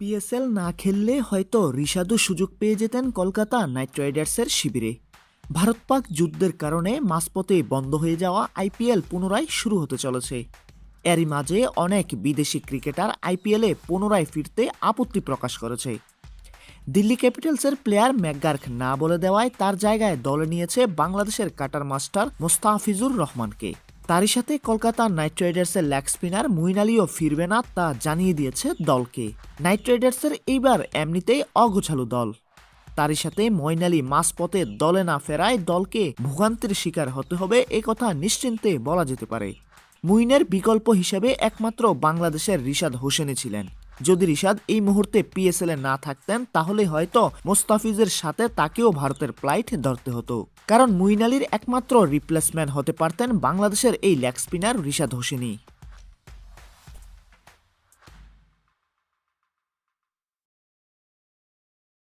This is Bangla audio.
পিএসএল না খেললে হয়তো রিশাদও সুযোগ পেয়ে যেতেন কলকাতা নাইট রাইডার্সের শিবিরে। ভারত পাক যুদ্ধের কারণে মাঝপথে বন্ধ হয়ে যাওয়া আইপিএল পুনরায় শুরু হতে চলেছে। এরই মাঝে অনেক বিদেশি ক্রিকেটার আইপিএলে পুনরায় ফিরতে আপত্তি প্রকাশ করেছে। দিল্লি ক্যাপিটালসের প্লেয়ার ম্যাকগার্ক না বলে দেওয়ায় তার জায়গায় দলে নিয়েছে বাংলাদেশের কাটার মাস্টার মোস্তাফিজুর রহমানকে। তারই সাথে কলকাতা নাইট রাইডার্সের লেগ স্পিনার মুইন আলীও ফিরবে না তা জানিয়ে দিয়েছে দলকে। নাইট রাইডার্সের এইবার এমনিতেই অগোছালো দল। তারই সাথে মইন আলী মাঝপথে দলে না ফেরায় দলকে ভোগান্তির শিকার হতে হবে এ কথা নিশ্চিন্তে বলা যেতে পারে। মুইনের বিকল্প হিসেবে একমাত্র বাংলাদেশের রিশাদ হোসেনে ছিলেন। যদি রিশাদ এই মুহূর্তে পিএসএল এ না থাকতেন, তাহলে হয়তো মোস্তাফিজের সাথে তাকেও ভারতের ফ্লাইট ধরতে হতো। কারণ মুইন আলীর একমাত্র রিপ্লেসমেন্ট হতে পারতেন বাংলাদেশের এই লেগ স্পিনার রিশাদ হোসেনই।